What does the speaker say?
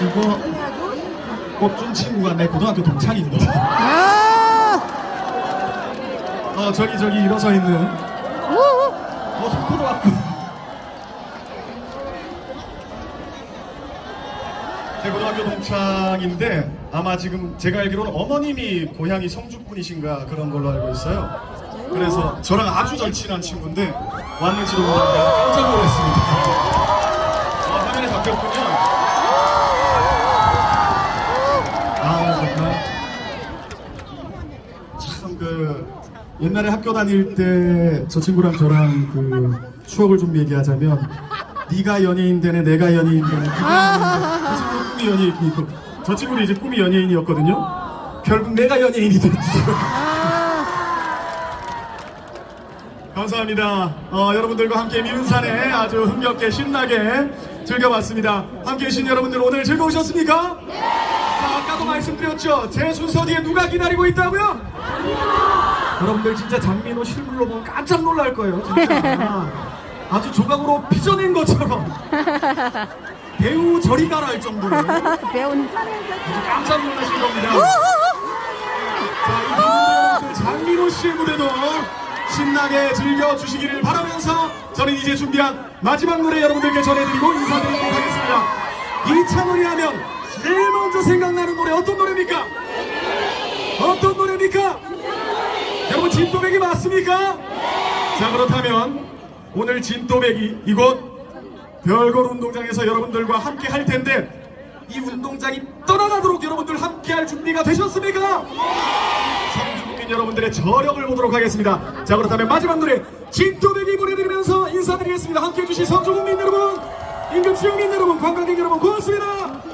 이거 꽃준 친구가 내 고등학교 동창입니다. 아! 어 저기 저기 일어서 있는 어 손고등학교 제 고등학교 동창인데 아마 지금 제가 알기로는 어머님이 고향이 성주분이신가 그런 걸로 알고 있어요. 그래서 저랑 아주 절친한 친구인데 왔는지도 몰랐는데 깜짝 놀랐습니다. 아, 화면에 바뀌었군요. 아 정말 참 그 옛날에 학교 다닐 때 저 친구랑 저랑 그 추억을 좀 얘기하자면 네가 연예인 되네 내가 연예인 되네. 그 친구 꿈이 연예인이고 저 친구는 이제 꿈이 연예인이었거든요. 결국 내가 연예인이 됐지 감사합니다. 어, 여러분들과 함께 미운산에 아주 흥겹게 신나게 즐겨봤습니다. 함께 해주신 여러분들 오늘 즐거우셨습니까? 자, 아까도 말씀드렸죠. 제 순서 뒤에 누가 기다리고 있다고요? 여러분들 진짜 장민호 실물로 보면 깜짝 놀랄 거예요. 진짜. 아주 조각으로 빚어낸 것처럼 배우 저리 가라 할 정도로 아주 배운 깜짝 놀라실 겁니다. 자, 이 장민호 씨의 무대도 신나게 즐겨주시기를 바라면서 저는 이제 준비한 마지막 노래 여러분들께 전해드리고 인사드리도록 하겠습니다. 이찬원이 하면 제일 먼저 생각나는 노래 어떤 노래입니까? 어떤 노래입니까? 여러분 진또배기 맞습니까? 자 그렇다면 오늘 진또배기 이곳 별걸 운동장에서 여러분들과 함께 할 텐데 이 운동장이 떠나가도록 여러분들 함께 할 준비가 되셨습니까? 성주국민 여러분들의 저력을 보도록 하겠습니다. 자 그렇다면 마지막 노래 진또배기 보내드리면서 인사드리겠습니다. 함께 해 주신 성주국민 여러분, 임금 지역민 여러분, 관광객 여러분 고맙습니다.